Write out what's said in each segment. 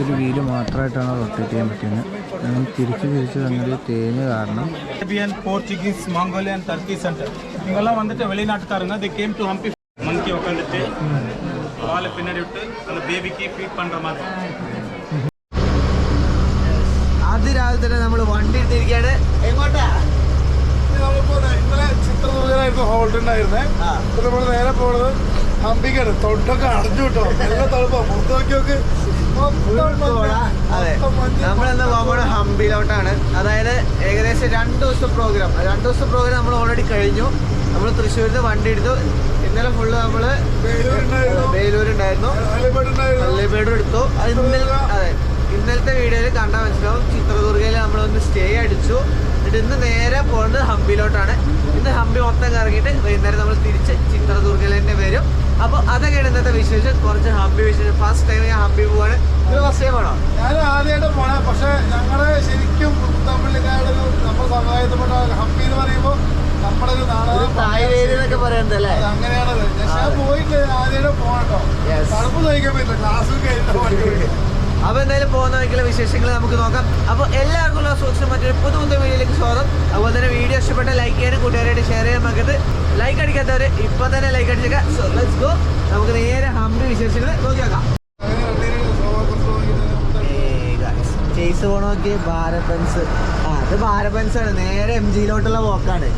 ഒരു വീല് മാത്രമായിട്ടാണ് റൊട്ടേറ്റ് ചെയ്യാൻ പറ്റുന്നത് നമ്മൾ തിരിച്ച് തിരിച്ച് വന്നത് തേഞ്ഞ് കാരണം Arabian, Portuguese, Mongolian, Turkey center. இவங்கெல்லாம் வந்துட்டு வெளிநாட்டுக்காரங்க they came to Hampi monkey உட்காந்துட்டு வாழை பின்னாடி விட்டு அந்த பேபிக்கு ஃபீட் பண்ற மாதிரி അത് രാവിലെ തന്നെ നമ്മൾ വണ്ടി എടുത്തിരിക്കുകയാണ് എങ്ങോട്ടാ നമ്മളിപ്പോ ദേ ഇന്നലെ ചിത്രദുർഗനായിരുന്നു ഹോൾഡ് ഉണ്ടായിരുന്നേ ആ. ഇപ്പൊ നമ്മൾ നേരെ പോണത് ഹംപിക്കാണ് തൊട്ടൊക്കെ അടഞ്ഞു കിട്ടോ. നല്ല തണുപ്പാ. പുറത്ത് നോക്കിയൊക്കെ. നമ്മളെന്ന് പോകുമ്പോൾ ഹംപിയിലോട്ടാണ് അതായത് ഏകദേശം രണ്ട് ദിവസം പ്രോഗ്രാം. രണ്ട് ദിവസം പ്രോഗ്രാം നമ്മൾ ഓൾറെഡി കഴിഞ്ഞു. നമ്മൾ തൃശ്ശൂരിൽ വണ്ടി എടുത്തു. ഇന്നലെ ഫുള്ള് നമ്മൾ വേലൂരുണ്ടായിരുന്നു. ആലപ്പുഴയുണ്ടായിരുന്നു. പള്ളിപ്പേടും എടുത്തു. അത് ഇന്നലെ അതെ. ഇന്നലത്തെ വീഡിയോയിൽ കണ്ടാൽ മനസ്സിലാവും. ചിത്രദുർഗയിൽ നമ്മളൊന്ന് സ്റ്റേ അടിച്ചു. എന്നിട്ട് ഇന്ന് നേരെ പോകുന്നത് ഹംപിയിലോട്ടാണ് ഇന്ന് ഹംപി മൊത്തം കറങ്ങിയിട്ട് വൈകുന്നേരം നമ്മൾ തിരിച്ച് ചിത്രദുർഗയിൽ തന്നെ വരും. അപ്പോൾ അതൊക്കെയാണ് ഇന്നത്തെ വിശേഷം. കുറച്ച് ഹംപി വിശേഷം. ഫസ്റ്റ് ടൈം ഞാൻ ഹംപി പോവാണ്. ഇത് ഫസ്റ്റ് ടൈം ആണോ? ഞാൻ ആദ്യമായിട്ട് പോണേ. പക്ഷെ ഞങ്ങൾ ശരിക്കും പുത്തമ്പള്ളിക്കാരുടെ ഒരു നമ്മുടെ സമുദായത്തിൽപ്പെട്ട ഹംപി എന്ന് പറയുമ്പോ നമ്മുടെ ഒരു നാടകം തായ്വേരി എന്നൊക്കെ പറയുന്നത് അല്ലേ അങ്ങനെയാണത് ഞാൻ പോയിട്ട് ആദ്യമായിട്ട് പോകട്ടോ. തണുപ്പ് സഹിക്കാൻ പറ്റില്ല. ക്ലാസ്സും കഴിഞ്ഞിട്ട് വണ്ടി ഓടിക്കും. അപ്പൊ എന്തായാലും പോകുന്ന വഴിക്കുള്ള വിശേഷങ്ങൾ നമുക്ക് നോക്കാം. അപ്പോൾ എല്ലാവർക്കും സൂക്ഷിച്ച് മറ്റൊരു പുതു പുതു വീഡിയോയിലേക്ക് സ്വാഗതം. അതുപോലെ തന്നെ വീഡിയോ ഇഷ്ടപ്പെട്ട ലൈക്ക് ചെയ്യാനും കൂട്ടുകാരായിട്ട് ഷെയർ ചെയ്യാൻ മറക്കരുത്. ലൈക്ക് അടിക്കാത്തവര് ഇപ്പൊ തന്നെ ലൈക്ക് അടിച്ചേക്കാം. സോ ലെറ്റ്സ് ഗോ നമുക്ക് നേരെ ഹംപി വിശേഷങ്ങൾ നോക്കിയാക്കാം ചേസ് പോണ ഭാരപൻസ് ആ അത് ഭാരപൻസ് ആണ്. നേരെ എം ജിയിലോട്ടുള്ള വോക്കാണ്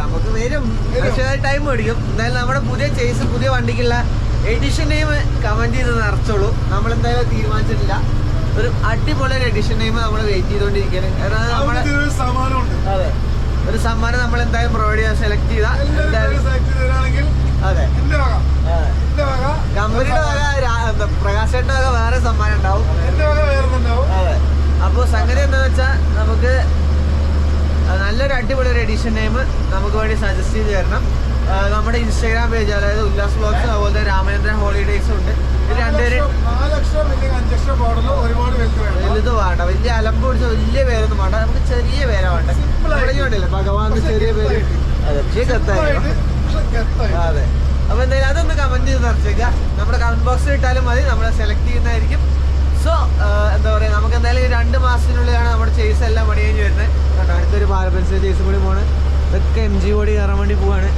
നമുക്ക് വരും. പക്ഷേ ടൈം മേടിക്കും എന്തായാലും നമ്മുടെ പുതിയ ചേസ് പുതിയ വണ്ടിക്കുള്ള എഡിഷൻ നെയിം കമന്റ് ചെയ്ത് നിറച്ചോളൂ. നമ്മൾ എന്തായാലും തീരുമാനിച്ചിട്ടില്ല. ഒരു അടിപൊളി ഒരു എഡിഷൻ നെയിം നമ്മൾ വെയിറ്റ് ചെയ്തുകൊണ്ടിരിക്കുകയാണ് കാരണം നമ്മളെ അതെ. ഒരു സമ്മാനം നമ്മൾ എന്തായാലും പ്രൊവൈഡ് ചെയ്യാൻ സെലക്ട് ചെയ്ത. എല്ലാവരും എന്തായാലും സെലക്ട് ചെയ്തതാണെങ്കിൽ അതെ. കമ്പനിയുടെ വക. പ്രകാശേട്ട വക വേറെ സമ്മാനം ഉണ്ടാവും. അതെ. അപ്പോൾ സംഗതി എന്താ വെച്ചാൽ നമുക്ക് നല്ലൊരു അടിപൊളി ഒരു എഡിഷൻ നെയിം നമുക്ക് വേണ്ടി സജസ്റ്റ് ചെയ്ത് തരണം. നമ്മുടെ ഇൻസ്റ്റാഗ്രാം പേജ് അതായത് ഉല്ലാസ് ബ്ലോഗ്സ് അതുപോലെ രാമേന്ദ്ര രാമചന്ദ്രൻ ഹോളിഡേയ്സും ഉണ്ട്. ഇത് രണ്ടുപേരും വലുത് വേണം. വലുത് വേണ്ട. വലിയ അലമ്പ് പിടിച്ച വലിയ പേരൊന്നും വേണ്ട. നമുക്ക് ചെറിയ പേരാ വേണ്ട. തുടങ്ങിയോണ്ടല്ലേ ഭഗവാന്റെ ചെറിയ പേര്. അതെ പക്ഷേ. അതെ. അപ്പൊ എന്തായാലും അതൊന്ന് കമന്റ് ചെയ്ത് നിറച്ചേക്കുക നമ്മുടെ കമന്റ് ബോക്സിൽ ഇട്ടാലും മതി. നമ്മളെ സെലക്ട് ചെയ്യുന്നതായിരിക്കും. സോ എന്താ പറയാ നമുക്ക് എന്തായാലും ഈ രണ്ട് മാസത്തിനുള്ളിലാണ് നമ്മുടെ ചേസ് എല്ലാം പണി കഴിഞ്ഞ് വരുന്നത്. കണ്ടോ അടുത്തൊരു പാലപ്പൻസ് ചേസ് കൂടി പോണ്. ഇതൊക്കെ എം ജി ബോഡി കയറാൻ വേണ്ടി പോവാണ്.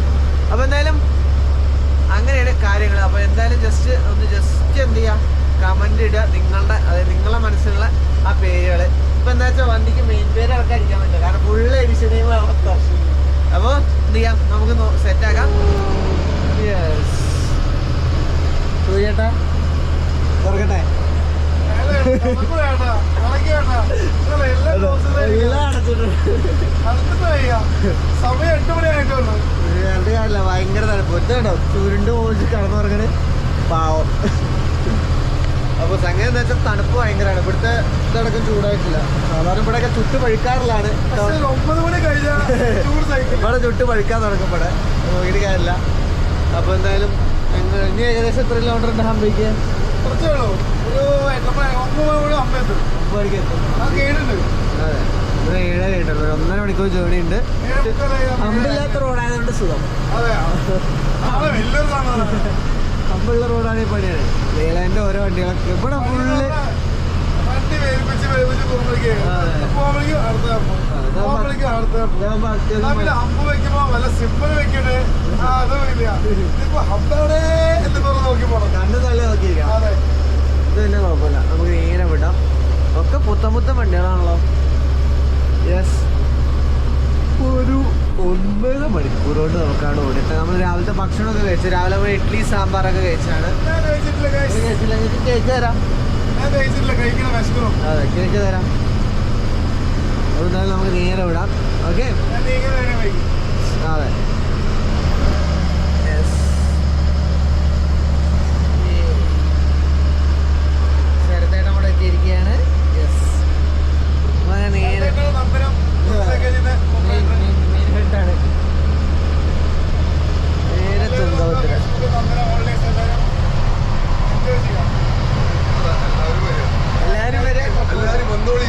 അപ്പൊ എന്തായാലും അങ്ങനെയാണ് കാര്യങ്ങൾ. അപ്പോൾ എന്തായാലും ജസ്റ്റ് ഒന്ന് ജസ്റ്റ് എന്ത് ചെയ്യാ? കമന്റ് ഇടുക. നിങ്ങളുടെ അതായത് നിങ്ങളുടെ മനസ്സിലുള്ള ആ പേരുകൾ ഇപ്പൊ എന്താ വെച്ചാൽ വണ്ടിക്ക് മെയിൻ പേര് ഇറക്കാൻ ഇരിക്കാൻ പറ്റില്ല. കാരണം ഫുള്ള് എഡിഷൻ മൊത്തം അപ്പോൾ എന്ത് ചെയ്യാം? നമുക്ക് സെറ്റ് ആക്കാം. യെസ് സൂര്യേട്ടാ? തുറക്കട്ടെ? കാണില്ല ഭയങ്കര തണുപ്പ് ഒറ്റ കേട്ടോ ചുരുണ്ട് പോയിട്ട് കിടന്നുറങ്ങണ് പാവം അപ്പോൾ സംഗതി എന്താ വെച്ചാൽ തണുപ്പ് ഭയങ്കരമാണ് ഇവിടുത്തെ ഇതടക്കം ചൂടായിട്ടില്ല സാധാരണ ഇവിടെയൊക്കെ ചുട്ട് സഹിക്കില്ല ഇവിടെ ചുട്ട് പഴുക്കാൻ തുടങ്ങും ഇവിടെ നോക്കിയിട്ട് കാര്യമില്ല അപ്പോൾ എന്തായാലും ഇനി ഏകദേശം എത്ര കിലോമീറ്റർ ഉണ്ട് ഹംപിക്ക്? കുറച്ചേ ഉള്ളൂ. ഒരു ഒമ്പത് അമ്പത്. ആ കേടുണ്ട് അതെ. ഒരു ഏഴര കിട്ടും. ഒരു ഒന്നര മണിക്കൂർ ജേണി ഉണ്ട്. അമ്പില്ലാത്ത റോഡായതുകൊണ്ട് സുഖം. അതെ. റോഡാണ് ഈ പണിയാണ്. ലേലാന്റെ ഓരോ വണ്ടികളൊക്കെ. ഇവിടെ ഫുള്ള് വണ്ടി വേൽപ്പിച്ച് വേൽപ്പിച്ച് പോകുമ്പോഴേക്കും. പോകുമ്പോഴേക്ക് അടുത്ത ഹമ്പ് വെക്കുമ്പോ വല്ല സിമ്പിൾ വെക്കണേ? ആ ഇതിപ്പോ ഹമ്പ് എന്ന് പറഞ്ഞ് നോക്കി പോണം. കണ്ണ് തള്ളി നോക്കിയിരിക്കാം. അതെ. ഇത് തന്നെ കുഴപ്പമില്ല. നമുക്ക് നേരെ വിടാം. ഒക്കെ പുത്തൻ പുത്തൻ വണ്ടികളാണല്ലോ. യെസ് ഒരു ഒമ്പത് മണിക്കൂർ കൊണ്ട് നമുക്കാണ് ഓടിട്ട് നമ്മൾ രാവിലത്തെ ഭക്ഷണമൊക്കെ കഴിച്ചു. രാവിലെ നമ്മൾ ഇഡ്ഡലി സാമ്പാറൊക്കെ കഴിച്ചാണ്. കഴിച്ചിട്ടില്ല. കഴിച്ചില്ല കേക്ക് തരാം. കഴിച്ചിട്ടില്ല അതെ കേക്ക് തരാം. അപ്പോൾ എന്തായാലും നമുക്ക് നേരെ വിടാം. ഓക്കെ അതെ. എത്തിയിരിക്കുകയാണ്. യെസ് നേരെ നേരെ എല്ലാവരും വരെ. എല്ലാരും എല്ലാവരും വന്നോളി.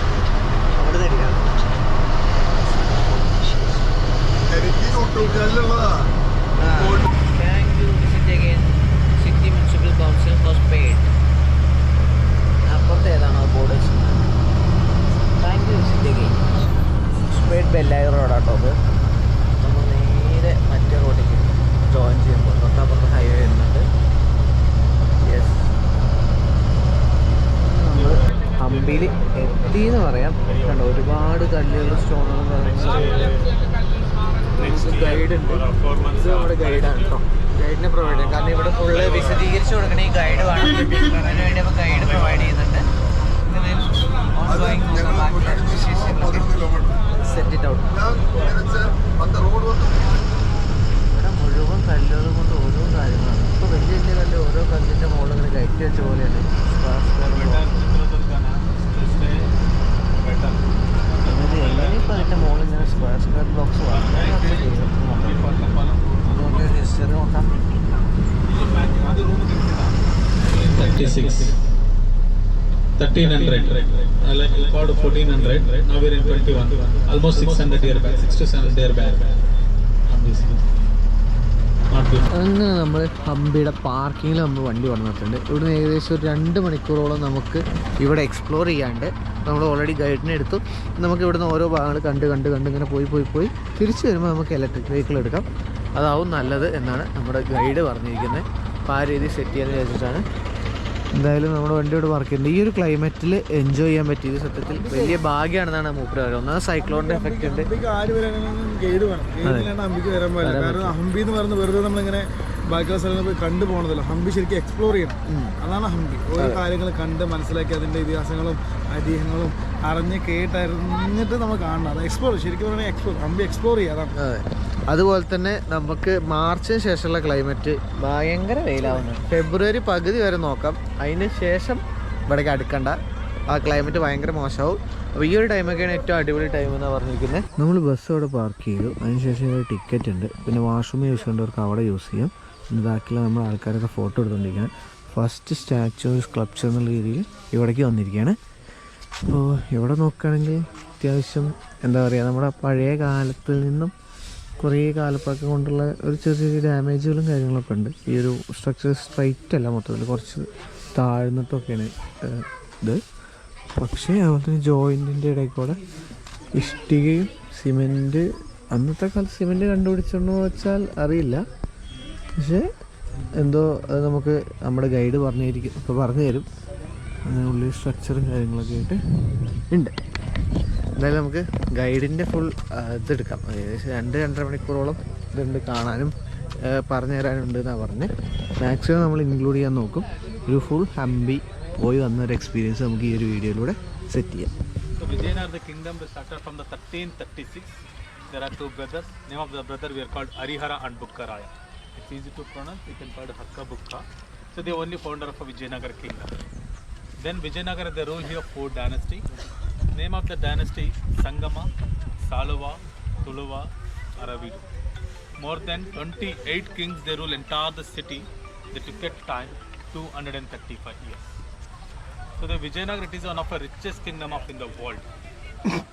മുകളിൽ ഇങ്ങനെ കയറ്റി വെച്ച പോലെയാണ് സ്ക്വയർ സ്ക്വയർ എങ്ങനെയിപ്പോൾ അതിൻ്റെ മുകളിൽ ഇങ്ങനെ സ്ക്വയർ സ്ക്വയർ ബ്ലോക്സ് അതുകൊണ്ട് ഹിസ്റ്ററി നോക്കാം 36 1300 uh, like about 1400 now we're in 21 almost 600 year back 6 to 700 year back obviously not before അങ്ങനെ നമ്മൾ ഹംപിയുടെ പാർക്കിങ്ങിൽ നമ്മൾ വണ്ടി വന്നിട്ടുണ്ട്. ഇവിടുന്ന് ഏകദേശം ഒരു രണ്ട് മണിക്കൂറോളം നമുക്ക് ഇവിടെ എക്സ്പ്ലോർ ചെയ്യാണ്ട് നമ്മൾ ഓൾറെഡി ഗൈഡിനെ എടുത്തു. നമുക്ക് ഇവിടുന്ന് ഓരോ ഭാഗങ്ങൾ കണ്ട് കണ്ട് കണ്ട് ഇങ്ങനെ പോയി പോയി പോയി തിരിച്ചു വരുമ്പോൾ നമുക്ക് ഇലക്ട്രിക് വെഹിക്കിൾ എടുക്കാം. അതാവും നല്ലത് എന്നാണ് നമ്മുടെ ഗൈഡ് പറഞ്ഞിരിക്കുന്നത്. അപ്പോൾ ആ രീതി സെറ്റ് ചെയ്യാൻ വിചാരിച്ചിട്ടാണ് എന്തായാലും നമ്മുടെ വണ്ടിയോട് വർക്ക് ചെയ്യുന്നുണ്ട്. ഈ ഒരു ക്ലൈമറ്റിൽ എൻജോയ് ചെയ്യാൻ പറ്റിയത് സത്യത്തിൽ വലിയ ഭാഗ്യമാണെന്നാണ് മൂപ്പര് പറയുന്നത് ഒന്നാമത് സൈക്ലോണിന്റെ എഫക്റ്റ് ഉണ്ട്. കാരണം ഹംപി എന്ന് പറയുന്നത് വെറുതെ നമ്മളിങ്ങനെ ബാക്കിയുള്ള സ്ഥലങ്ങളിൽ പോയി കണ്ടു പോകണതല്ലോ ഹംപി ശരിക്കും എക്സ്പ്ലോർ ചെയ്യണം. അതാണ് ഹംപി. ഓരോ കാര്യങ്ങൾ കണ്ട് മനസ്സിലാക്കി അതിന്റെ ഇതിഹാസങ്ങളും ഐതിഹ്യങ്ങളും അറിഞ്ഞ് കേട്ടറിഞ്ഞിട്ട് നമ്മൾ കാണണം. അത് എക്സ്പ്ലോർ ശരിക്കും പറഞ്ഞാൽ എക്സ്പ്ലോർ ഹംപി എക്സ്പ്ലോർ ചെയ്യാം. അതാണ്. അതെ. അതുപോലെ തന്നെ നമുക്ക് മാർച്ചിന് ശേഷമുള്ള ക്ലൈമറ്റ് ഭയങ്കര വെയിലാവുന്നു. ഫെബ്രുവരി പകുതി വരെ നോക്കാം. അതിന് ശേഷം ഇവിടേക്ക് അടുക്കണ്ട. ആ ക്ലൈമറ്റ് ഭയങ്കര മോശമാവും. അപ്പോൾ ഈ ഒരു ടൈമൊക്കെയാണ് ഏറ്റവും അടിപൊളി ടൈം എന്ന് പറഞ്ഞിരിക്കുന്നത്. നമ്മൾ ബസ് അവിടെ പാർക്ക് ചെയ്തു. അതിനുശേഷം ഇവിടെ ടിക്കറ്റ് ഉണ്ട്. പിന്നെ വാഷ്റൂം യൂസ് ചെയ്യേണ്ടവർക്ക് അവിടെ യൂസ് ചെയ്യാം. പിന്നെ ബാക്കിയുള്ള നമ്മൾ ആൾക്കാരൊക്കെ ഫോട്ടോ എടുത്തുകൊണ്ടിരിക്കുകയാണ് ഫസ്റ്റ് സ്റ്റാച്ചു സ്ക്ലപ്ചർ എന്നുള്ള രീതിയിൽ ഇവിടേക്ക് വന്നിരിക്കുകയാണ്. അപ്പോൾ ഇവിടെ നോക്കുകയാണെങ്കിൽ അത്യാവശ്യം എന്താ പറയുക നമ്മുടെ പഴയ കാലത്തിൽ നിന്നും കുറേ കാലപ്പഴക്കം കൊണ്ടുള്ള ഒരു ചെറിയ ചെറിയ ഡാമേജുകളും കാര്യങ്ങളൊക്കെ ഉണ്ട്. ഈ ഒരു സ്ട്രക്ചർ സ്ട്രൈറ്റ് അല്ല മൊത്തത്തിൽ കുറച്ച് താഴ്ന്നിട്ടൊക്കെയാണ് ഇത്. പക്ഷേ അതുപോലെ തന്നെ ജോയിന്റിന്റെ ഇടയിൽ കൂടെ ഇഷ്ടികയും സിമെന്റ് അന്നത്തെ കാലത്ത് സിമെന്റ് കണ്ടുപിടിച്ചെന്ന് വെച്ചാൽ അറിയില്ല. പക്ഷേ എന്തോ അത് നമുക്ക് നമ്മുടെ ഗൈഡ് പറഞ്ഞിരിക്കും ഇപ്പോൾ പറഞ്ഞു തരും അങ്ങനെ ഉള്ളിൽ സ്ട്രക്ചറും കാര്യങ്ങളൊക്കെ ആയിട്ട് ഉണ്ട്. എന്തായാലും നമുക്ക് ഗൈഡിന്റെ ഫുൾ ഇതെടുക്കാം ഏകദേശം രണ്ട് രണ്ടര മണിക്കൂറോളം ഇതുണ്ട് കാണാനും പറഞ്ഞു തരാനുണ്ട് എന്നാണ് പറഞ്ഞ് മാക്സിമം നമ്മൾ ഇൻക്ലൂഡ് ചെയ്യാൻ നോക്കും ഒരു ഫുൾ ഹംപി പോയി വന്ന ഒരു എക്സ്പീരിയൻസ് നമുക്ക് ഈ ഒരു വീഡിയോയിലൂടെ സെറ്റ് ചെയ്യാം Vijayanagara kingdom was started from the 1336. There are two brothers. Name of the brother we are called Arihara and Bukkaraya. It's easy to pronounce. You can call it Hakka Bukka. So the only founder of Vijayanagara kingdom. Then Vijayanagara they rule here four dynasty. Name of the dynasty Sangama, Saluva, Tuluva, Aravidu. More than 28 kings they rule entire the city. They took a time 235 years. So the Vijayanagara it is one of the richest kingdom of in the world.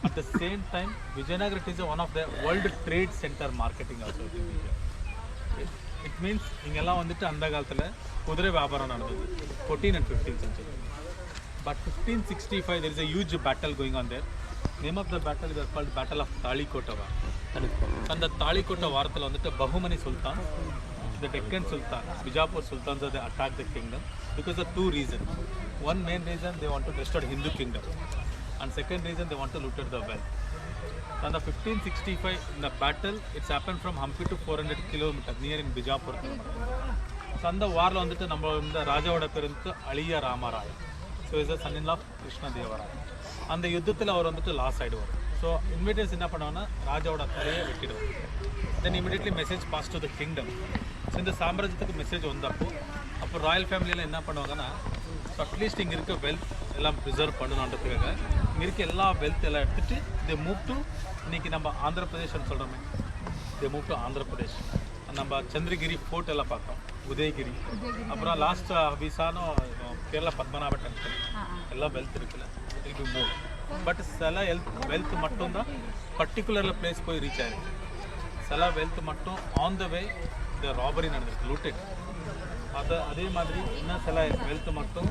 At the same time, Vijayanagara it is one of the world trade center marketing also. it is here. It, it means இங்கெல்லாம் வந்துட்டு அந்த காலத்தில் குதிரை வியாபாரம் நடந்தது fourteen and fifteen century But 1565, there is a huge battle going on there. Name of the battle இதை called battle of தாலிக்கோட்டவா அந்த தாலிக்கோட்டை வாரத்தில் வந்துட்டு Bahmani sultan the Deccan sultan Bijapur sultans அதை attack the kingdom because of two reason one main reason they want to restart Hindu kingdom and second reason they want to looted the wealth அந்த fifteen sixty five இந்த battle it's happen from Hampi to four hundred kilometre near in Bijapur so அந்த வாரில் வந்துட்டு நம்ம இந்த ராஜாவோட பேர் வந்து Ramarayan. So is a son in of Krishna Devaraya அந்த யுத்தத்தில் அவர் வந்துட்டு லாஸ் ஆகிடுவார் ஸோ இன்வெட்டர்ஸ் என்ன பண்ணுவாங்கன்னா ராஜாவோட தலையை வெட்டிடுவார். Then immediately message pass to the kingdom so இந்த சாம்ராஜ்யத்துக்கு மெசேஜ் வந்தப்போ அப்போ ராயல் ஃபேமிலியில் என்ன பண்ணுவாங்கன்னா ஸோ அட்லீஸ்ட் இங்கே இருக்க வெல்த் எல்லாம் ப்ரிசர்வ் பண்ணணுன்றதுக்காக இங்கே இருக்க எல்லா வெல்த் எல்லாம் எடுத்துகிட்டு தே மூவ் டு இன்றைக்கி நம்ம ஆந்திரப்பிரதேஷ்னு சொல்கிறோமே they move to Andhra Pradesh நம்ம சந்திரகிரி ஃபோர்ட் எல்லாம் பார்த்தோம் ಉದಯಗಿರಿ ಅಪರ ಲಾಸ್ಟ್ ಹಬೀಸಾನು ಕೇರಳ ಪದ್ಮನಾಭಟ್ ಅಂತ ಎಲ್ಲ ವೆಲ್ತ್ ಇರುತ್ತಲ್ಲ ಇದು ಮೂರು ಬಟ್ ಸಲ ಹೆಲ್ತ್ ವೆಲ್ತ್ ಮಟ್ಟೊಂದ ಪರ್ಟಿಕ್ಯುಲರ್ ಪ್ಲೇಸ್ போய் ರೀಚ್ ಆಗಿದೆ ಸಲ wealth Mattu on the way the robbery நடந்திருக்கு லூட்டெட் அது அதே மாதிரி இன்னும் சில வெல்த் மட்டும்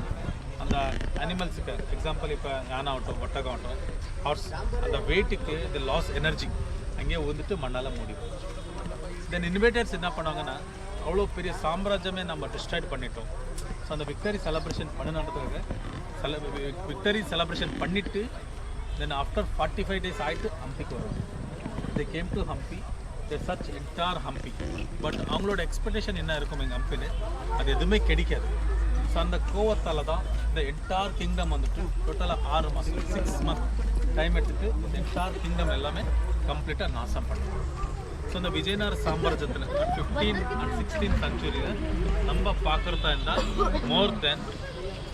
அந்த அனிமல்ஸுக்கு எக்ஸாம்பிள் இப்போ யானை ஆகட்டும் ஒட்டகம் ஆகட்டும் ஹார்ஸ் அந்த வெயிட்டுக்கு இது லாஸ் எனர்ஜி அங்கேயே ஊந்துட்டு மண்ணால் மூடி தென் இன்வைட்டர்ஸ் என்ன பண்ணுவாங்கன்னா அவ்வளோ பெரிய சாம்ராஜ்யமே நம்ம டிஸ்ட்ராய்ட் பண்ணிட்டோம். ஸோ அந்த விக்டரி செலப்ரேஷன் பண்ணணுன்றதுக்காக செல விக்டரி செலப்ரேஷன் பண்ணிவிட்டு then after forty five days ஆகிட்டு ஹம்பிக்கு வரும். They came to Hampi they such enter Hampi but அவங்களோட எக்ஸ்பெக்டேஷன் என்ன இருக்கும் எங்கள் ஹம்பின்னு அது எதுவுமே கிடைக்காது. ஸோ அந்த கோவத்தால் தான் இந்த என்டார் கிங்டம் வந்துட்டு டோட்டலாக ஆறு மாதம் சிக்ஸ் மந்த் டைம் எடுத்துகிட்டு இந்த என்டார் கிங்டம் எல்லாமே கம்ப்ளீட்டாக நாசம் பண்ணுறோம் ஸோ இந்த விஜயநகர சாம்ராஜ்யத்தில் ஃபிஃப்டீன் அண்ட் சிக்ஸ்டீன் சென்ச்சுரியில் நம்ம பார்க்குறதா இருந்தால் more than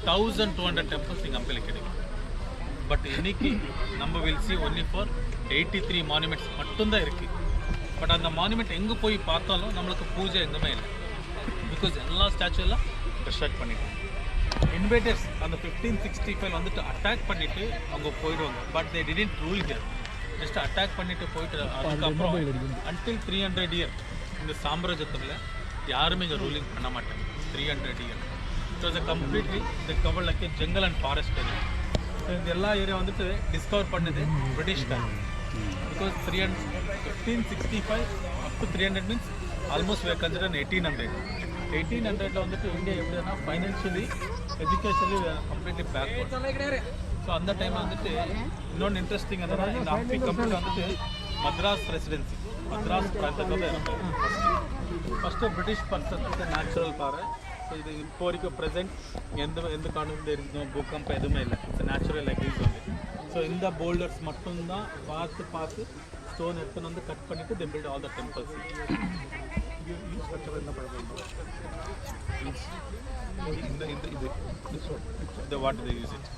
thousand two hundred temples இங்கே ஹம்பியில் கிடைக்கும் பட் இன்னைக்கு நம்ம will see only four eighty three monuments மட்டும்தான் இருக்குது பட் அந்த மானுமெண்ட் எங்கே போய் பார்த்தாலும் நம்மளுக்கு பூஜை எங்குமே இல்லை பிகாஸ் எல்லா ஸ்டாச்சு எல்லாம் டிஸ்ட்ராக்ட் பண்ணிட்டோம் இன்வைட்டர்ஸ் அந்த ஃபிஃப்டீன் சிக்ஸ்டி ஃபைவ் வந்துட்டு அட்டாக் பண்ணிட்டு அவங்க போயிடுவாங்க but they didn't rule here just attack பண்ணிட்டு போயிட்டு அதுக்கப்புறம் அன்டில் த்ரீ ஹண்ட்ரட் இயர் இந்த சாம்ராஜ்யத்தில் யாருமே இங்கே ரூலிங் பண்ண மாட்டாங்க. த்ரீ ஹண்ட்ரட் இயர் ஸோ இது கம்ப்ளீட்லி இந்த cover like jungle and forest area so இந்த எல்லா ஏரியா வந்துட்டு டிஸ்கவர் பண்ணது British time because three hundred fifteen sixty five up to three hundred means almost where consider eighteen hundred eighteen ஹண்ட்ரட்ல வந்துட்டு India எப்படின்னா financially educationally completely backward so அந்த time வந்துட்டு இன்னொன்று இன்ட்ரெஸ்டிங் என்னன்னா இந்த அம்பி கம்பெனி வந்துட்டு மத்ராஸ் ரெசிடென்சி மத்ராஸ் பிராந்தத்தில் இருக்கு ஃபஸ்ட்டு பிரிட்டிஷ் பர்சன் வந்து நேச்சுரல் பாரு ஸோ இது இப்போ வரைக்கும் ப்ரெசென்ட் எந்த எந்த காலத்தில் இருக்கும் பூகம்பம் எதுவுமே இல்லை இட்ஸ் நேச்சுரல் எக்ரிஸ் வந்து ஸோ இந்த போல்டர்ஸ் மட்டும்தான் பார்த்து பார்த்து ஸ்டோன் எடுத்துன்னு வந்து கட் பண்ணிட்டு they build all the temples இந்த இந்த இது இந்த what they use it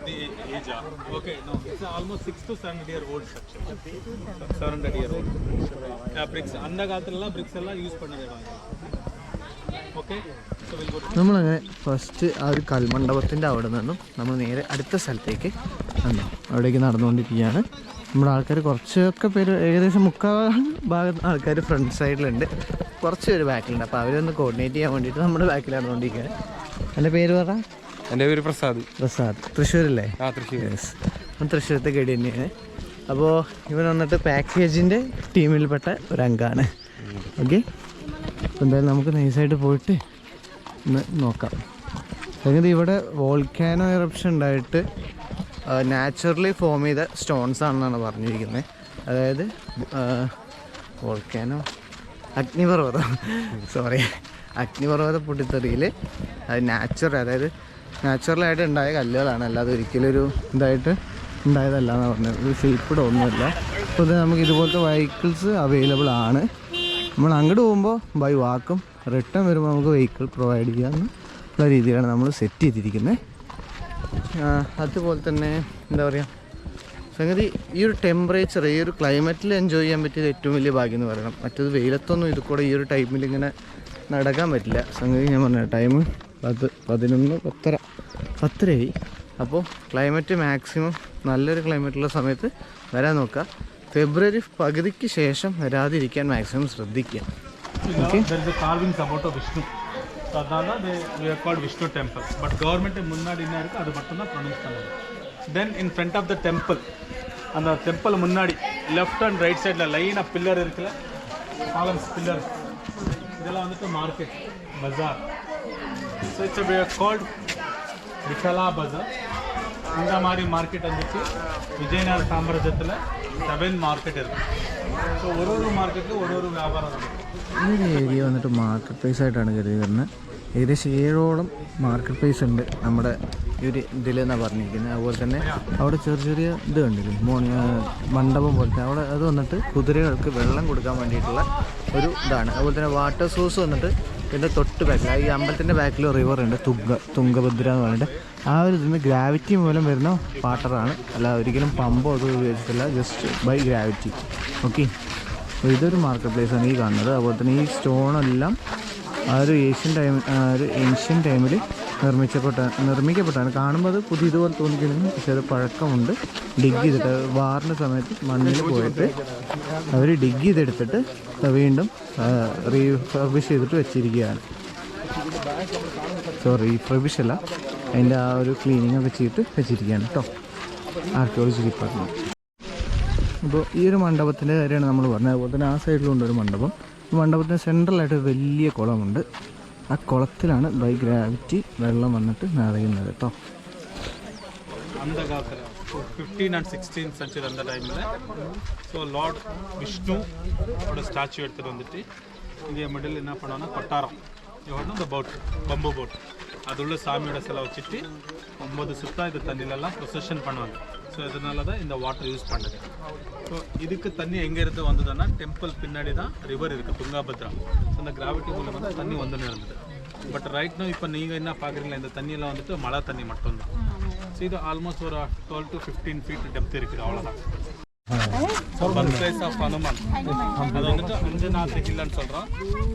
the age ah okay no it's almost 6 to 700 year old structure 700 year old yeah bricks அந்த காலத்துலலாம் bricks எல்லாம் யூஸ் பண்ண இடம் okay so we'll go to നമ്മളങ്ങനെ ഫസ്റ്റ് ആ ഒരു കൽമണ്ഡപത്തിൻ്റെ അവിടെ നിന്നും നമ്മൾ നേരെ അടുത്ത സ്ഥലത്തേക്ക് വന്നു അവിടേക്ക് നടന്നുകൊണ്ടിരിക്കുകയാണ് നമ്മുടെ ആൾക്കാർ കുറച്ചൊക്കെ പേര് ഏകദേശം മുക്കാൽ ഭാഗം ആൾക്കാർ ഫ്രണ്ട് സൈഡിലുണ്ട് കുറച്ച് പേര് ബാക്കിലുണ്ട് അപ്പോൾ അവരൊന്ന് കോർഡിനേറ്റ് ചെയ്യാൻ വേണ്ടിയിട്ട് നമ്മുടെ ബാക്കിൽ നടന്നുകൊണ്ടിരിക്കുകയാണ് എൻ്റെ പേര് പറ എന്റെ പേര് പ്രസാദ്. പ്രസാദ്. തൃശ്ശൂരല്ലേ? ആ തൃശ്ശൂർ. യെസ് തൃശ്ശൂരത്തെ ഗഡി തന്നെയാണ്. അപ്പോൾ ഇവൻ വന്നിട്ട് പാക്കേജിന്റെ ടീമിൽപ്പെട്ട ഒരു അംഗമാണ് ഓക്കെ എന്തായാലും നമുക്ക് നൈസായിട്ട് പോയിട്ട് ഒന്ന് നോക്കാം. അതായത് ഇവിടെ വോൾക്കാനോ എറപ്ഷൻ ഉണ്ടായിട്ട് നാച്ചുറലി ഫോം ചെയ്ത സ്റ്റോൺസ് ആണെന്നാണ് പറഞ്ഞിരിക്കുന്നത്. അതായത് വോൾക്കാനോ അഗ്നിപർവതം. സോറി അഗ്നിപർവത പൊട്ടിത്തെറിയിൽ അത് നാച്ചുറൽ അതായത് നാച്ചുറലായിട്ട് ഉണ്ടായ കല്ലുകളാണ്. അല്ലാതെ ഒരിക്കലും ഒരു ഇതായിട്ട് ഉണ്ടായതല്ല എന്ന് പറഞ്ഞത്. ഒരു ഷേപ്പിഡ് ഒന്നുമില്ല. അപ്പോൾ നമുക്ക് ഇതുപോലത്തെ വെഹിക്കിൾസ് അവൈലബിൾ ആണ്. നമ്മൾ അങ്ങോട്ട് പോകുമ്പോൾ ബൈ വാക്കും റിട്ടേൺ വരുമ്പോൾ നമുക്ക് വെഹിക്കിൾ പ്രൊവൈഡ് ചെയ്യാമെന്നുള്ള രീതിയിലാണ് നമ്മൾ സെറ്റ് ചെയ്തിരിക്കുന്നത് അതുപോലെ തന്നെ എന്താ പറയുക സംഗതി ഈ ഒരു ടെമ്പറേച്ചർ ഈ ഒരു ക്ലൈമറ്റിൽ എൻജോയ് ചെയ്യാൻ പറ്റിയത് ഏറ്റവും വലിയ ഭാഗ്യം എന്ന് പറയണം. മറ്റത് വെയിലത്തൊന്നും ഇത് കൂടെ ഈ ഒരു ടൈമിൽ ഇങ്ങനെ നടക്കാൻ പറ്റില്ല. സംഗതി ഞാൻ പറഞ്ഞ ടൈം പത്ത് പതിനൊന്ന് പത്തര പത്തരയായി അപ്പോൾ ക്ലൈമറ്റ് മാക്സിമം നല്ലൊരു ക്ലൈമറ്റുള്ള സമയത്ത് വരാൻ നോക്കുക ഫെബ്രുവരി പകുതിക്ക് ശേഷം വരാതിരിക്കാൻ മാക്സിമം ശ്രദ്ധിക്കുക Okay. There is a carvings about a Vishnu. So அதனால they we are called Vishnu temple. But government முன்னாடி என்ன இருக்கு அது மட்டும் தான் ப்ரொனவுன்ஸ் பண்ணுவாங்க. Then in front of the temple அந்த டெம்பிள் முன்னாடி லெஃப்ட் அண்ட் ரைட் சைடில் லைனாக பில்லர் இருக்குல்ல காலம்ஸ் பில்லர் இதெல்லாம் வந்துட்டு market Bazaar so it's called Visala Bazaar இந்த மாதிரி மார்க்கெட் வந்துச்சு விஜயநகர சாம்ராஜ்யத்தில் செவன் மார்க்கெட் இருக்கு ஸோ ஒரு ஒரு மார்க்கெட்டில் ஒரு ஒரு வியாபாரம் இருக்கும் ഈ ഒരു ഏരിയ വന്നിട്ട് മാർക്കറ്റ് പ്ലേസ് ആയിട്ടാണ് കരുതുന്നത് ഏകദേശം ഏഴോളം മാർക്കറ്റ് പ്ലേസ് ഉണ്ട് നമ്മുടെ ഈ ഒരു ഇതിലെന്നാണ് പറഞ്ഞിരിക്കുന്നത് അതുപോലെ തന്നെ അവിടെ ചെറിയ ചെറിയ ഇത് കണ്ടില്ലേ മോണി ആ, മണ്ഡപം പോലത്തെ അവിടെ അത് വന്നിട്ട് കുതിരകൾക്ക് വെള്ളം കൊടുക്കാൻ വേണ്ടിയിട്ടുള്ള ഒരു ഇതാണ് അതുപോലെ തന്നെ വാട്ടർ സോഴ്സ് വന്നിട്ട് ഇതിന്റെ തൊട്ട് ബാക്കിൽ ഈ അമ്പലത്തിന്റെ ബാക്കിൽ റിവർ ഉണ്ട് തുങ്ക തുങ്കഭദ്ര എന്ന് പറഞ്ഞിട്ട്. ആ ഒരു ഇതിന് ഗ്രാവിറ്റി മൂലം വരുന്ന വാട്ടറാണ് അല്ല ഒരിക്കലും പമ്പോ അത് ഉപയോഗിച്ചിട്ടില്ല ജസ്റ്റ് ബൈ ഗ്രാവിറ്റി ഓക്കെ അപ്പോൾ ഇതൊരു മാർക്കറ്റ് പ്ലേസ് ആണ് ഈ കാണുന്നത്. അതുപോലെ തന്നെ ഈ സ്റ്റോണെല്ലാം ആ ഒരു ഏഷ്യൻ ടൈം ആ ഒരു ഏഷ്യൻ ടൈമിൽ നിർമ്മിച്ചപ്പെട്ട നിർമ്മിക്കപ്പെട്ടാണ്. കാണുമ്പോൾ അത് പുതിയതുപോലെ തോന്നിക്കുന്നു പക്ഷെ അത് പഴക്കമുണ്ട്. ഡിഗ് ചെയ്തിട്ട് വാറിന്റെ സമയത്ത് മണ്ണിൽ പോയിട്ട് അവർ ഡിഗ് ചെയ്തെടുത്തിട്ട് വീണ്ടും റീഫർബിഷ് ചെയ്തിട്ട് വെച്ചിരിക്കുകയാണ്. സോ റീഫർബിഷ് അല്ല. അതിന്റെ ആ ഒരു ക്ലീനിങ് ഒക്കെ ചെയ്തിട്ട് വെച്ചിരിക്കുകയാണ് കേട്ടോ ആർക്കിയോളജി ഡിപ്പാർട്ട്മെന്റ്. അപ്പോൾ ഈ ഒരു മണ്ഡപത്തിന്റെ കാര്യമാണ് നമ്മൾ പറഞ്ഞത്. അതുപോലെ തന്നെ ആ സൈഡിലുണ്ട് ഒരു മണ്ഡപം. മണ്ഡപത്തിന് സെൻട്രലായിട്ട് വലിയ കുളമുണ്ട്. ആ കുളത്തിലാണ് ബൈ ഗ്രാവിറ്റി വെള്ളം വന്നിട്ട് നിറയുന്നത് കേട്ടോ அந்த காலத்தில் ஃபிஃப்டீன் அண்ட் சிக்ஸ்டீன் சென்ச்சுரி அந்த டைமில் ஸோ லார்ட் விஷ்ணு ஓட ஸ்டாச்சு எடுத்துகிட்டு வந்துட்டு இங்கே மிடில் என்ன பண்ணுவாங்கன்னா கொட்டாரம் இவன் இந்த போட் பம்பு போட் அது உள்ள சாமியோட சிலை வச்சுட்டு ஒன்பது சுத்தம் இது தண்ணியிலலாம் ப்ரொசஷன் பண்ணுவாங்க ஸோ இதனால தான் இந்த வாட்டர் யூஸ் பண்ணுது ஸோ இதுக்கு தண்ணி எங்கேருந்து வந்ததுன்னா டெம்பிள் பின்னாடி தான் ரிவர் இருக்குது துங்காபத்ரா ஸோ அந்த கிராவிட்டி மூலம் வந்து தண்ணி வந்துன்னு இருந்தது. பட் ரைட்னா இப்போ நீங்கள் என்ன பார்க்குறீங்களா இந்த தண்ணியெல்லாம் வந்துட்டு மழை தண்ணி மட்டும்தான். ஸோ இது ஆல்மோஸ்ட் ஒரு twelve to fifteen feet depth இருக்குது அவ்வளோதான் பர்த் பிளேஸ் ஆஃப் ஹனுமான் அது வந்துட்டு அஞ்சநாத் ஹில்னு சொல்கிறோம்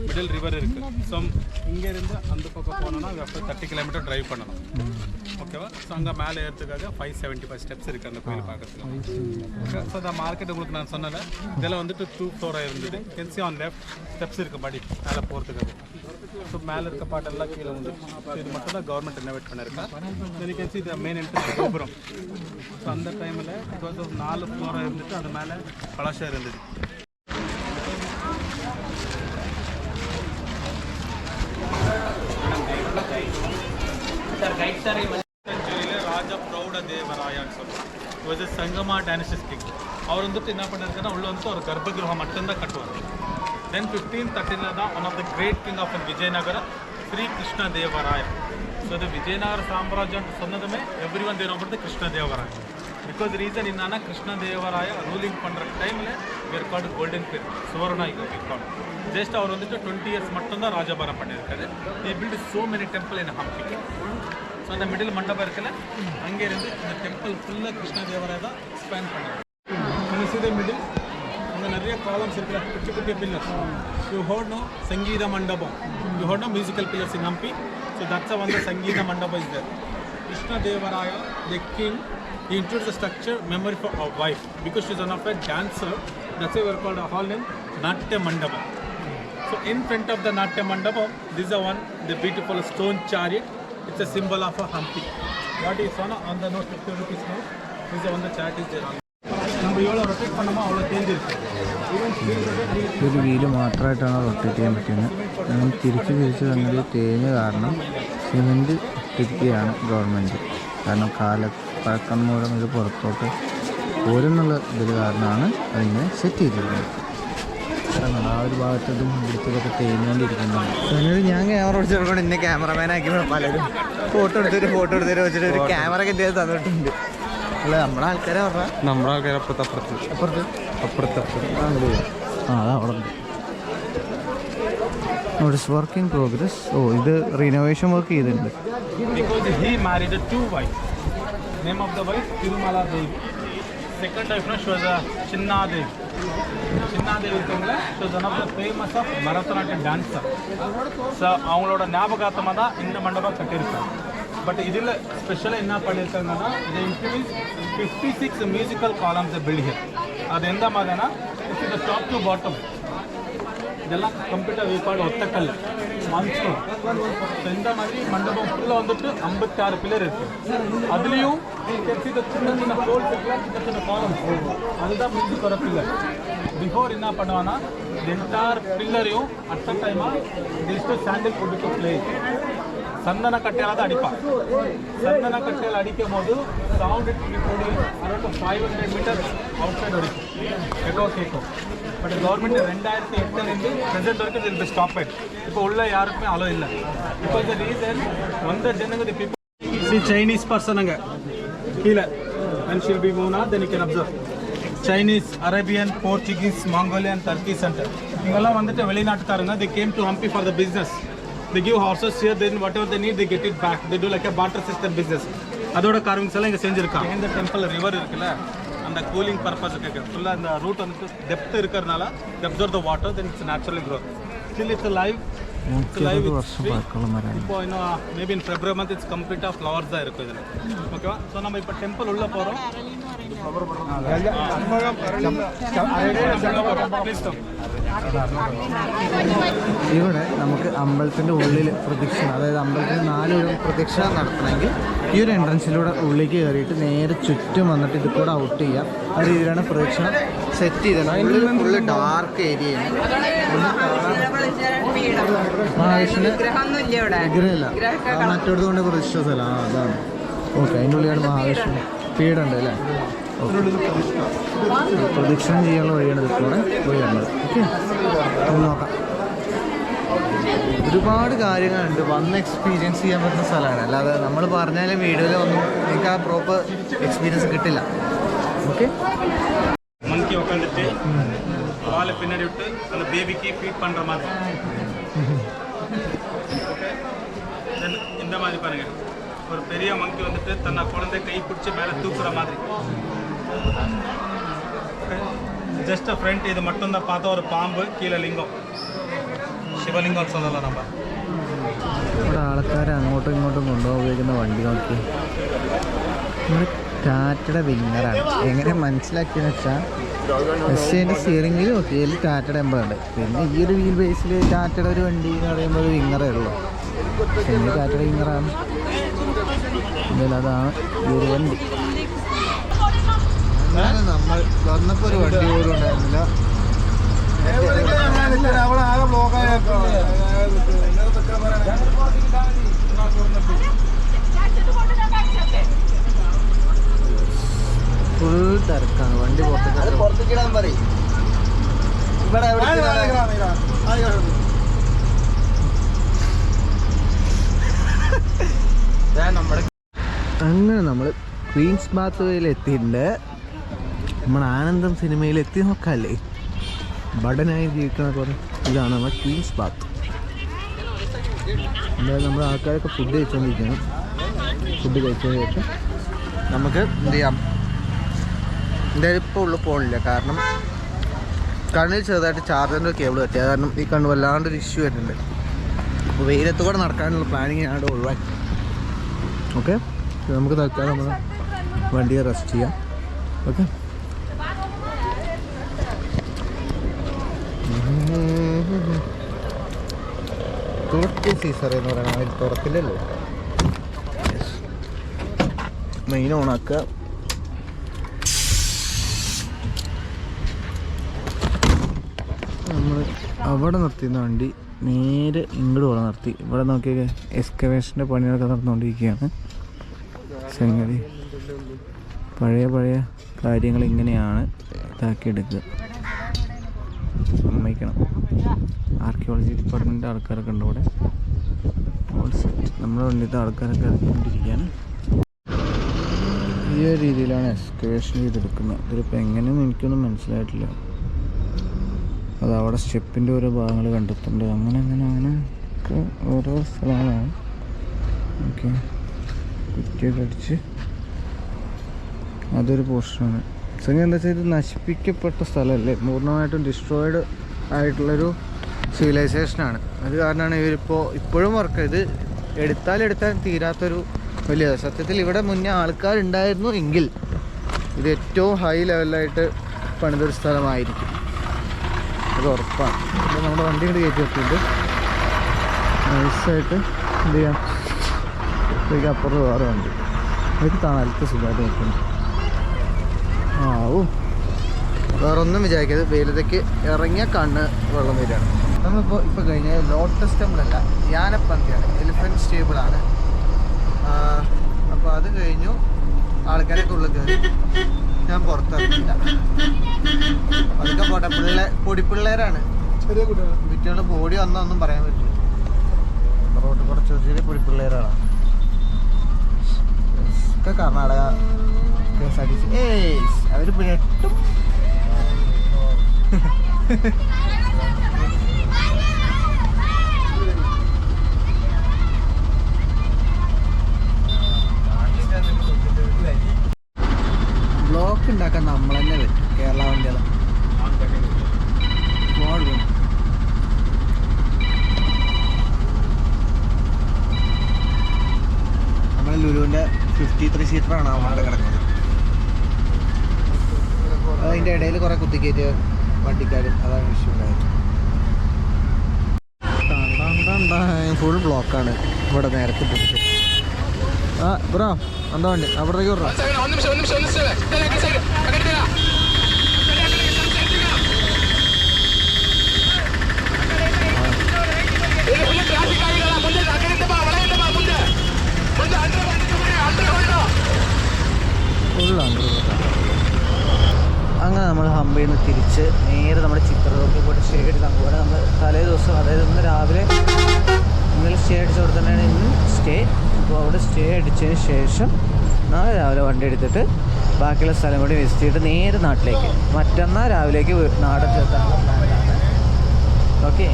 மிடில் ரிவர் இருக்குது ஸோ இங்கேருந்து அந்த பக்கம் போனோம்னா அது தேர்ட்டி கிலோமீட்டர் டிரைவ் பண்ணணும். ஓகேவா ஸோ அங்கே மேலே ஏறதுக்காக ஃபைவ் செவன்ட்டி ஃபைவ் ஸ்டெப்ஸ் இருக்குது அந்த கோயில் பார்க்கறதுக்கு. ஓகே ஸோ அந்த மார்க்கெட் உங்களுக்கு நான் சொன்னல இதெல்லாம் வந்துட்டு டூ ஃப்ளோராக இருந்தது. கென்சி ஆன் லெஃப்ட் ஸ்டெப்ஸ் இருக்குது படி மேலே போகிறதுக்காக ஸோ மேலே இருக்க பாட்டெல்லாம் கீழே வந்து So இது மட்டும் தான் கவர்மெண்ட் ரெனோவேட் பண்ணியிருக்கா தென் கேன்சி இது மெயின் என்ட்ரன்ஸ் கோபுரம். ஸோ அந்த டைமில் பிகாஸ் ஆஃப் நாலு ஃப்ளோராக இருந்துட்டு அது மேலே கலாஷம் இருந்தது. ராஜா பிரௌட தேவராயான்னு சொல்லுவாங்க சங்கமா டைனசிஸ் கிங் அவர் வந்துட்டு என்ன பண்ணிருக்காருன்னா உள்ள வந்துட்டு ஒரு கர்ப்பகிரகம் மட்டும்தான் கட்டுவார். தென் ஃபிஃப்டீன் தேர்ட்டினில் தான் one of the great king of Vijayanagara Shri Krishna Devaraya so இது விஜயநகர சாம்ராஜ்யம் சொன்னதுமே எவ்ரி ஒன் தேவப்படுறது கிருஷ்ண தேவராய பிகாஸ் ரீசன் என்னன்னா கிருஷ்ண தேவராய ரூலிங் பண்ணுற டைமில் ஏற்காடு கோல்டன் பீரியட் சுவர்ணா ஏற்காடு ஜஸ்ட் அவர் வந்துட்டு டுவெண்ட்டி இயர்ஸ் மட்டும்தான் ராஜபாரம் பண்ணியிருக்காரு they build so many temple in Hampi so அந்த மிடில் மண்டபம் இருக்குல்ல அங்கேருந்து இந்த டெம்பிள் ஃபுல்லாக கிருஷ்ண தேவராய தான் ஸ்பேன் பண்ணுறாரு மிடில் நிறைய காலம்ஸ் இருக்குல்ல குட்டி குட்டி pillars you hold no Sangeetha Mandapam you hold no musical pillars in Hampi so that's வந்து Sangeetha Mandapam is there Krishnadevaraya the king he introduced the structure memory for our wife because she's one of a dancer that's why we're called a hall name Natya Mandapam so in front of the Natya Mandapam, this is the one, the beautiful stone chariot. It's a symbol of a Hampi. What is on, on the note, 50 rupees note? This is the one the chariot is there on. நம்ம எவ்வளோ rotate பண்ணோமோ அவ்வளோ தேர்ந்திருக்கு even speed rotate ഒരു wheel മാത്രമായിട്ടാണ് rotate ചെയ്യാൻ പറ്റുന്നത്. അങ്ങനെ തിരിച്ച് തിരിച്ച് വന്നത് തേഞ്ഞ കാരണം സിമെന്റ് ഇട്ടിരിക്കുകയാണ് ഗവൺമെന്റ് കാരണം കാല പഴക്കം മൂലം ഇത് പുറത്തോട്ട് പോരെന്നുള്ള ഇതിൽ കാരണമാണ് അതിങ്ങനെ സെറ്റ് ചെയ്തിരിക്കുന്നത്. കാരണം ആ ഒരു ഭാഗത്തതും ഇവിടുത്തതൊക്കെ തേഞ്ഞുകൊണ്ടിരിക്കുന്നതാണ് ഞാൻ ക്യാമറ പിടിച്ചെടുക്കൊണ്ട് എന്നെ ക്യാമറമാനാക്കി പലരും ഫോട്ടോ എടുത്തിട്ട് ഫോട്ടോ എടുത്തിട്ട് വെച്ചിട്ട് ഒരു ക്യാമറ കിട്ടിയത് തന്നിട്ടുണ്ട്. അല്ല നമ്മുടെ ആൾക്കാരെ പറഞ്ഞാൽ നമ്മുടെ ആൾക്കാർ അപ്പുറത്ത് അപ്പുറത്ത് അപ്പുറത്ത് അപ്പുറത്ത് അപ്പുറത്ത് ആ അതാ അവിടെ ഉണ്ട് നോട്ടീസ് വർക്ക് ഇൻ പ്രോഗ്രസ് ഓ ഇത് റിനോവേഷൻ വർക്ക് ചെയ്തിട്ടുണ്ട് because he married two wives. Name of the wife Tirumala Devi. Second wife no, she was a Chinna Devi. Chinna Devi இருக்காங்களா she was one of the famous of Bharatanatyam dancer. So அவங்களோட ஞாபகார்த்தமாக தான் இந்த மண்டபம் கட்டியிருக்காங்க but இதில் ஸ்பெஷலாக என்ன பண்ணியிருக்காங்கன்னா இதை introduce fifty six musical columns building அது எந்த மாதிரினா இந்த டாப் டு பாட்டம் இதெல்லாம் கம்ப்யூட்டர் வீப்பாடு ஒத்தக்கல் மன்ஸ்டோன் எந்த இந்த மாதிரி மண்டபம் ஃபுல்லாக வந்துட்டு ஐம்பத்தாறு பில்லர் இருக்கு. அதுலேயும் சின்ன சின்ன ஹோல் சின்ன சின்ன காலம் அதுதான் மிஞ்சி போகிற பில்லர் பிஃபோர் என்ன பண்ணுவான்னா என்டார் பில்லரையும் அட் அ டைமாக ஜஸ்ட் சாண்டில் போட்டு பிளே சந்தன கட்டையால் தான் அடிப்பான். சந்தன கட்டையால் அடிக்கும் போது சவுண்ட் கூடி around five hundred meter outside வரைக்கும். எக்கோ கேட்கும். பட் கவர்மெண்ட் ரெண்டாயிரத்தி எட்டுலேருந்து ப்ரெசென்ட் வரைக்கும் இதில் ஸ்டாப் ஆயிடுச்சு. இப்போ உள்ள யாருக்குமே அலோ இல்லை. இப்போ த ரீசன் வந்த ஜனங்க தி பீப்புள் சைனீஸ் பர்சனுங்க கீழே. அண்ட் ஷில் பி மூனா then can observe Chinese Arabian Portuguese Mongolian Turkey centre இவங்கெல்லாம் வந்துட்டு வெளிநாட்டுக்காரங்க. They came to Hampi for the business they give horses here then whatever they need they get it back. They do like a barter system business. அதோட carvings எல்லாம் இங்கே செஞ்சுருக்காங்க. இந்த temple river இருக்குல்ல அந்த cooling பர்பஸுக்கு இருக்குது ஃபுல்லாக அந்த ரூட் வந்து டெப்த் இருக்கிறதுனால observe the water then it's naturally growth still it's live இப்போ இன்னும் maybe in February month it's கம்ப்ளீட்டாக தான் இருக்கும் இதில். ஓகேவா ஸோ நம்ம இப்போ டெம்பிள் உள்ளே போகிறோம் ഇവിടെ നമുക്ക് അമ്പലത്തിന്റെ ഉള്ളിൽ പ്രദക്ഷിണ അതായത് അമ്പലത്തിന് നാല് ഒരു പ്രദക്ഷിണ നടത്തണമെങ്കിൽ ഈ ഒരു എൻട്രൻസിലൂടെ ഉള്ളിലേക്ക് കയറിയിട്ട് നേരെ ചുറ്റും വന്നിട്ട് ഇത് കൂടെ ഔട്ട് ചെയ്യാം. ആ രീതിയിലാണ് പ്രദക്ഷിണ സെറ്റ് ചെയ്തത്. ഉള്ളിൽ ഫുള്ള് ഡാർക്ക് ഏരിയയാണ് മഹാവിഷ്ണു മറ്റോടത്തുകൊണ്ട് വിഗ്രഹമില്ല. കൊണ്ട് പ്രതിഷ്ഠ സ്ഥലം. അതാണ്. ഓക്കെ അതിന്റെ ഉള്ളിലാണ് മഹാവിഷ്ണു. പീഡുണ്ട് അല്ലേ? പ്രദക്ഷിണം ചെയ്യാനുള്ള വഴിയാണ് ഇതിലൂടെ പോയി വരുന്നത് ഓക്കെ ഒന്ന് നോക്കാം ഒരുപാട് കാര്യങ്ങളുണ്ട് വന്ന് എക്സ്പീരിയൻസ് ചെയ്യാൻ പറ്റുന്ന സ്ഥലമാണ് അല്ലാതെ നമ്മൾ പറഞ്ഞാലും വീഡിയോയിൽ ഒന്നും നിങ്ങൾക്ക് ആ പ്രോപ്പർ എക്സ്പീരിയൻസ് കിട്ടില്ല ഓക്കെ மங்கி உட்காந்துட்டு வாலை பின்னாடி விட்டு அந்த பேபிக்கு ஃபீட் பண்ணுற மாதிரி ஓகே தென் இந்த மாதிரி பாருங்க ஒரு பெரிய மங்கி வந்துட்டு தன்னை குழந்தை கை பிடிச்சி மேலே தூக்குற மாதிரி ஜஸ்ட் ஃப்ரண்ட் இது மட்டும்தான் பார்த்தா ஒரு பாம்பு கீழே லிங்கம் சிவலிங்கம் சொல்லலாம் நம்ம ഇവിടെ ആൾക്കാരെ അങ്ങോട്ടും ഇങ്ങോട്ടും കൊണ്ടുപോകാൻ ഉപയോഗിക്കുന്ന വണ്ടി നോക്കി നമ്മൾ ടാറ്റയുടെ വിന്നറാണ് എങ്ങനെ മനസ്സിലാക്കിയെന്ന് വെച്ചാൽ എസ്സേൻ്റെ സ്റ്റിയറിംഗ് വീൽ നോക്കി അതിൽ ടാറ്റയുടെ എമ്പറുണ്ട് പിന്നെ ഈ ഒരു വീൽ ബേസിൽ ടാറ്റയുടെ ഒരു വണ്ടി എന്ന് പറയുമ്പോൾ ഒരു വിങ്ങറേ ഉള്ളൂ പക്ഷേ എനിക്ക് ടാറ്റയുടെ വിങ്ങറാണ് എന്തായാലും അതാണ് ഈ ഒരു വണ്ടി നമ്മൾ വന്നപ്പോ ഒരു വണ്ടി പോലും ഉണ്ടായിരുന്നില്ല. ബ്ലോക്കായ ഫുൾ തിരക്കാണ്. വണ്ടി പുറത്തേക്ക് പുറത്തേക്കിടാൻ പറയും. ഇവിടെ അങ്ങനെ നമ്മൾ ക്വീൻസ് ബാത്ത് വേയിൽ എത്തിയിട്ടുണ്ട്. നമ്മൾ ആനന്ദം സിനിമയിൽ എത്തി നോക്കാല്ലേ ബടനായി ജീവിക്കുന്ന കുറേ ഇതാണ് നമ്മുടെ ക്വീൻസ് ബാത്ത് എന്തായാലും നമ്മുടെ ആൾക്കാരൊക്കെ ഫുഡ് കഴിച്ചുകൊണ്ടിരിക്കണം ഫുഡ് കഴിച്ചതിന് ശേഷം നമുക്ക് എന്ത് ചെയ്യാം? എന്തായാലും ഇപ്പോൾ ഉള്ളു പോകണില്ല കാരണം കണ്ണിൽ ചെറുതായിട്ട് ചാർജറിന്റെ കേബിൾ പറ്റിയത് കാരണം ഈ കണ്ണ് വല്ലാണ്ടൊരു ഇഷ്യൂ വരുന്നുണ്ട്. അപ്പോൾ വെയിലത്ത് കൂടെ നടക്കാനുള്ള പ്ലാനിങ് ഞാൻ ഒഴിവാക്കി ഓക്കെ നമുക്ക് തൽക്കാലം നമ്മൾ വണ്ടിയെ റെസ്റ്റ് ചെയ്യാം. ഓക്കെ തുറക്ക് സീസർ എന്ന് പറയുന്നത് അതിൽ തുറക്കില്ലല്ലോ. മെയിൻ ഓണാക്കുക നമ്മൾ അവിടെ നിർത്തിയിരുന്ന വണ്ടി നേരെ ഇങ്ങോട്ട് പോലെ നിർത്തി. ഇവിടെ നോക്കിയ എക്സ്കവേഷന്റെ പണികളൊക്കെ നടന്നുകൊണ്ടിരിക്കുകയാണ്. സംഗതി. പഴയ പഴയ കാര്യങ്ങൾ ഇങ്ങനെയാണ് ഇതാക്കിയെടുക്കുക. സമ്മതിക്കണം. ആർക്കിയോളജി ഡിപ്പാർട്ട്മെന്റിന്റെ ആൾക്കാരൊക്കെ ഉണ്ട് സെറ്റ് നമ്മുടെ വണ്ടിത്തെ ആൾക്കാരൊക്കെ ഇറങ്ങിക്കൊണ്ടിരിക്കുകയാണ്. ഈ ഒരു രീതിയിലാണ് എക്സ്കവേഷൻ ചെയ്തെടുക്കുന്നത്. ഇതിലിപ്പോൾ എങ്ങനെയെന്ന് എനിക്കൊന്നും മനസ്സിലായിട്ടില്ല. അത് അവിടെ സ്റ്റെപ്പിന്റെ ഓരോ ഭാഗങ്ങൾ കണ്ടെത്തുന്നുണ്ട്. അങ്ങനെ അങ്ങനെ അങ്ങനെ ഒക്കെ ഓരോ സ്ഥലങ്ങളാണ്. ഓക്കെ. കുറ്റിയൊക്കെ അടിച്ച്. അതൊരു പോർഷനാണ്. സംഗതി എന്താ വെച്ചാൽ ഇത് നശിപ്പിക്കപ്പെട്ട സ്ഥലമല്ലേ? പൂർണമായിട്ടും ഡിസ്ട്രോയിഡ് ആയിട്ടുള്ളൊരു സിവിലൈസേഷനാണ് അത് കാരണമാണ് ഇവരിപ്പോൾ ഇപ്പോഴും വർക്ക് ഇത് എടുത്താൽ എടുത്താൽ തീരാത്തൊരു വലിയ സത്യത്തിൽ ഇവിടെ മുന്നേ ആൾക്കാരുണ്ടായിരുന്നു എങ്കിൽ ഇത് ഏറ്റവും ഹൈ ലെവലായിട്ട് പണിതൊരു സ്ഥലമായിരിക്കും. അത് ഉറപ്പാണ്. അപ്പോൾ നമ്മുടെ വണ്ടി കൂടി കയറ്റി വെച്ചിട്ടുണ്ട് നൈസായിട്ട് എന്ത് ചെയ്യാം? ഇപ്പോഴേക്ക് അപ്പുറത്ത് വേറെ വണ്ടി. എനിക്ക് തണലത്ത് സുഖമായിട്ട് നിൽക്കുന്നു. ആവും വേറൊന്നും വേറെ വിചാരിക്കരുത്. വെയിലത്തേക്ക് ഇറങ്ങിയ കണ്ണ് വെള്ളം വരികയാണ്. നമ്മളിപ്പോൾ ഇപ്പോൾ കഴിഞ്ഞ ലോട്ടസ് ടെമ്പിളല്ല യാനപ്പന്തിയാണ് എലിഫന്റ് സ്റ്റേബിളാണ് അപ്പോൾ അത് കഴിഞ്ഞു ആൾക്കാരൊക്കെ ഉള്ളിൽ കയറി. ഞാൻ പുറത്തിറങ്ങില്ല അതൊക്കെ പോട്ടെ പിള്ളേ പൊടിപ്പിള്ളേരാണ്. ചെറിയ കുട്ടികൾ കുട്ടികളുടെ ബോഡി വന്നൊന്നും പറയാൻ പറ്റില്ല. റോട്ട് കൂടെ ചെറിയ ചെറിയ പൊടിപ്പിള്ളേരാണ്. ഒക്കെ Karnataka K S R T C ഏയ് അവർ ഞെട്ടും ഉണ്ടാക്കാൻ നമ്മൾ തന്നെ പറ്റും. കേരള വണ്ടികളെ. നമ്മൾ ലുലുവിന്റെ ഫിഫ്റ്റി ത്രീ സീറ്ററാണ് അവിടെ കിടക്കുന്നത്. അതിന്റെ ഇടയിൽ കുറേ കുത്തിക്കയറ്റിയ വണ്ടിക്കാർ അതാണ് ഇഷ്യൂ ഉണ്ടായത്. ഫുൾ ബ്ലോക്കാണ് ഇവിടെ നേരത്തെ പിടിച്ചത്. ആ ബ്രോ എന്താ വണ്ടി? അപ്പുറത്തേക്ക് വിടറോ. അങ്ങനെ നമ്മൾ ഹംപിയിൽ നിന്ന് തിരിച്ച് നേരെ നമ്മുടെ ചിത്രദുർഗ പോയിട്ട് എടുക്കാൻ പോവാണ്. നമ്മൾ തലേ ദിവസം അതായത് ഇന്ന് രാവിലെ ഇന്നലെ സ്റ്റേ അടിച്ചവിടെ തന്നെയാണ് ഇന്ന് സ്റ്റേ അപ്പോൾ അവിടെ സ്റ്റേ അടിച്ചതിന് ശേഷം നാളെ രാവിലെ വണ്ടി എടുത്തിട്ട് ബാക്കിയുള്ള സ്ഥലം കൂടി വിസിറ്റ് ചെയ്തിട്ട് നേരെ നാട്ടിലേക്ക്. മറ്റന്നാൾ രാവിലേക്ക് നാടൻ നാടെത്താനുള്ള പ്ലാനിലാണ് ഓക്കെ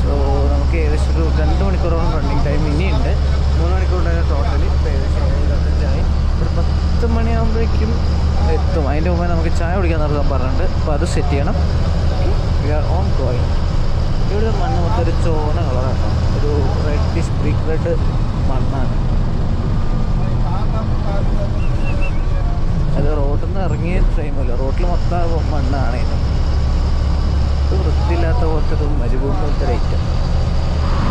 സോ നമുക്ക് ഏകദേശം ഒരു രണ്ട് മണിക്കൂറോളം റണ്ണിങ് ടൈം ഇനിയുണ്ട്. മൂന്ന് മണിക്കൂറിന്റെ ടോട്ടലി ഇപ്പോൾ ഏകദേശം ഇരുപത്തഞ്ചായി ഒരു പത്ത് മണിയാകുമ്പോഴേക്കും എത്തും. അതിന്റെ മുമ്പേ നമുക്ക് ചായ കുടിക്കാൻ നടത്താൻ പറഞ്ഞിട്ടുണ്ട്. അപ്പോൾ അത് സെറ്റ് ചെയ്യണം. വി ആർ ഓൺ ഗോയിങ് ഇവിടെ മണ്ണ് മൊത്തം ഒരു ചോന കളറാണ് ഒരു റെഡിഷ് ബ്രിക്ക് റെഡ് മണ്ണാണ്. അത് റോഡിൽ നിന്ന് ഇറങ്ങിയ ടൈമല്ല റോഡിൽ മൊത്തം മണ്ണാണ് ഇത്. ഇത് വൃത്തിയില്ലാത്ത പോലത്തെ ഒരു മരുഭൂമി പോലത്തെ റേറ്റ്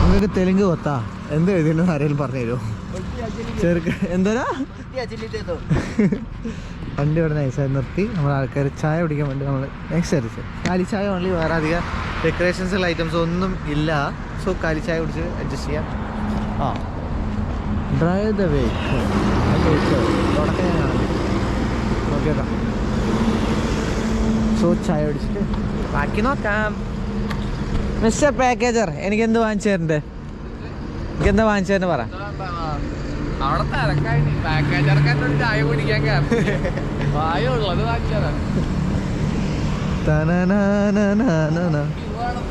നിങ്ങൾക്ക് തെലുങ്ക് കൊത്താ? എന്ത് എഴുതിയെന്ന് ആരെങ്കിലും പറഞ്ഞു തരുമോ ചെറുക്ക എന്തോരാ? വണ്ടി ഇവിടെ നൈസായി നിർത്തി. നമ്മൾ ആൾക്കാർ ചായ കുടിക്കാൻ വേണ്ടി നമ്മൾ നെക്സ്റ്റ് അടിച്ച് കാലി ചായ ഓൺലി വേറെ അധികം ഡെക്കറേഷൻസ് ഐറ്റംസ് ഒന്നും ഇല്ല. സോ കാലി ചായ കുടിച്ച് അഡ്ജസ്റ്റ് ചെയ്യാം. ആ. ഡ്രൈവ് ദ വേ തുടക്കം ഞാൻ നോക്കിയേക്കാം സോ ചായ അടിച്ചിട്ട് ബാക്കി നോക്കാം മിസ്റ്റർ പാക്കേജർ എനിക്ക് എന്ത് വാങ്ങിച്ചു തരണ്ടേ എനിക്ക് എന്താ വാങ്ങിച്ചു തരുന്നത് പറ.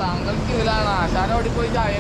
താങ്കൾക്ക് ഇതിലാണ്. ആശാനോടി പോയി ചായ